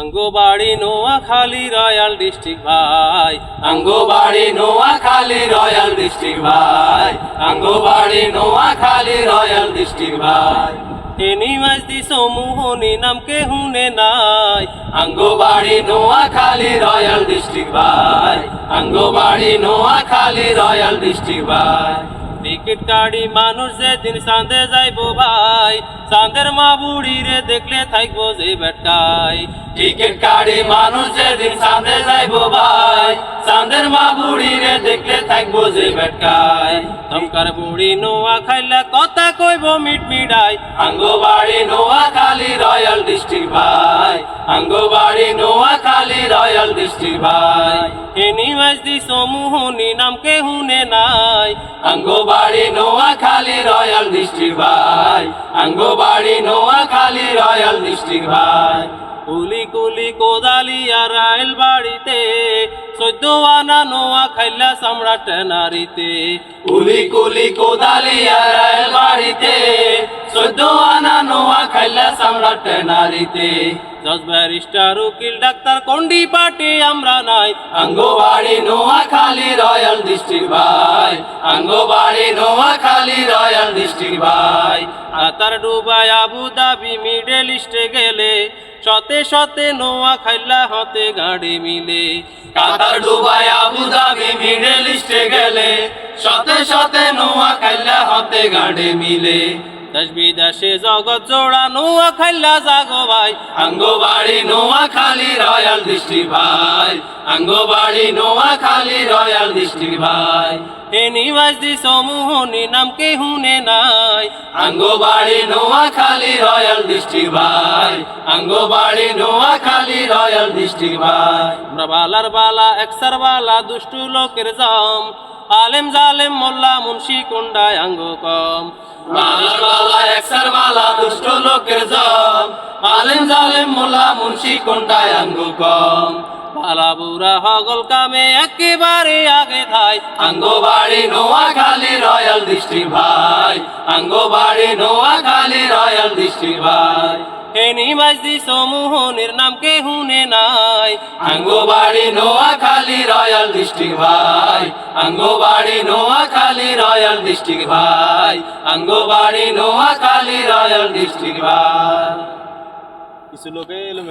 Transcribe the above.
আঙ্গবাড়ি Noakhali royal district ভাই। আঙ্গবাড়ি Noakhali royal district ভাই। আঙ্গবাড়ি নোয়াখালী রয়্যাল ডিস্ট্রিক্ট ভাই। এনি মাছ দি সমূহনি নাম কে হুনে নাই। আঙ্গবাড়ি নোয়াখালী রয়্যাল ডিস্ট্রিক্ট ভাই। আঙ্গবাড়ি নোয়াখালী রয়্যাল ডিস্ট্রিক্ট ভাই। টিকিট কাড়ি মানুষ যেদিন চাঁদে যাইব ভাই, চাঁদের মা বুড়ি রে দেখলে থাকব যে বেটাই। টিকিট কাড়ি মানুষ যেদিন চাঁদে যাইব ভাই, চাঁদের মা বুড়ি রে দেখলে থাকব যে বেটকায় ধমকার বুড়ি নোয়া খাইলে কথা কইব মিট মিডাই আঙ্গবাড়ি নোয়াখালী রয়্যাল ডিস্ট্রিক্ট ভাই, আঙ্গবাড়ি নোয়াখালী রয়্যাল ডিস্ট্রিক্ট ভাই। এনি মাছ দি সমূহনি নাম কে হুনে নাই। আঙ্গবাড়ি নোয়াখালী রয়্যাল ডিস্ট্রিক্ট ভাই। আঙ্গবাড়ি নোয়াখালী রয়্যাল ডিস্ট্রিক্ট ভাই। কুলি কুলি কোদালি আর আইল বাড়িতে চোদ্দ আনা নোয়া খাইলা সম্রাট নারীতে। কুলি কুলি কোদালি আর আইল বাড়িতে চোদ্দ আনা নোয়া খাইলা সম্রাট নারীতে। দশ ব্যারিস্টার উকিল ডাক্তার কন্ডি পার্টি আমরা নাই। আঙ্গবাড়ি নোয়াখালী রয়্যাল ডিস্ট্রিক্ট ভাই। আঙ্গবাড়ি নোয়াখালী রয়্যাল ডিস্ট্রিক্ট ভাই। আতার ডুবাই আবু দাবি মিডল ইস্টে গেলে সতে সতে নোয়া খাইলা হতে গাড়ি মিলে। Qatar Dubai Abu Dhabi middle ইস্টে গেলে শতে শতে নোয়া খাইলা হতে গাড়ে মিলে। দেশ বিদেশে জগৎ জোড়া নোয়া খাইলা জাগো ভাই। আঙ্গবাড়ি নোয়াখালী রয়্যাল ডিস্ট্রিক্ট ভাই। আঙ্গবাড়ি নোয়াখালী রয়্যাল ডিস্ট্রিক্ট ভাই। এনি মাছ দি সমূহনি নাম কে হুনে নাই? আঙ্গবাড়ি নোয়াখালী রয়্যাল ডিস্ট্রিক্ট ভাই। আঙ্গবাড়ি নোয়াখালী রয়্যাল ডিস্ট্রিক্ট ভাই। আমরা বালা, একসার বালা, দুষ্টু লোকের জাম। আলেম জালেম, মোল্লা, মুন্সি, কুন্ডায় আঙ্গ কম। বালার বালা একসার বালা দুষ্ট লোকের জম। আলেম জালেম মোলা মুন্সি, কোনটায় আঙ্গ কম? বালা বুড়া হগল কামে, একেবারে আগে থাই আঙ্গবাড়ি নোয়াখালী ভাই। এনি মাছ সমূহ সমূহনির নাম কে হুনে নাই? আঙ্গবাড়ি নোয়াখালী রয়্যাল ডিস্ট্রিক্ট ভাই। আঙ্গবাড়ি নোয়াখালী রয়্যাল ডিস্ট্রিক্ট ভাই। আঙ্গবাড়ি নোয়াখালী রয়্যাল ডিস্ট্রিক্ট ভাই। কিছু লোকে এলো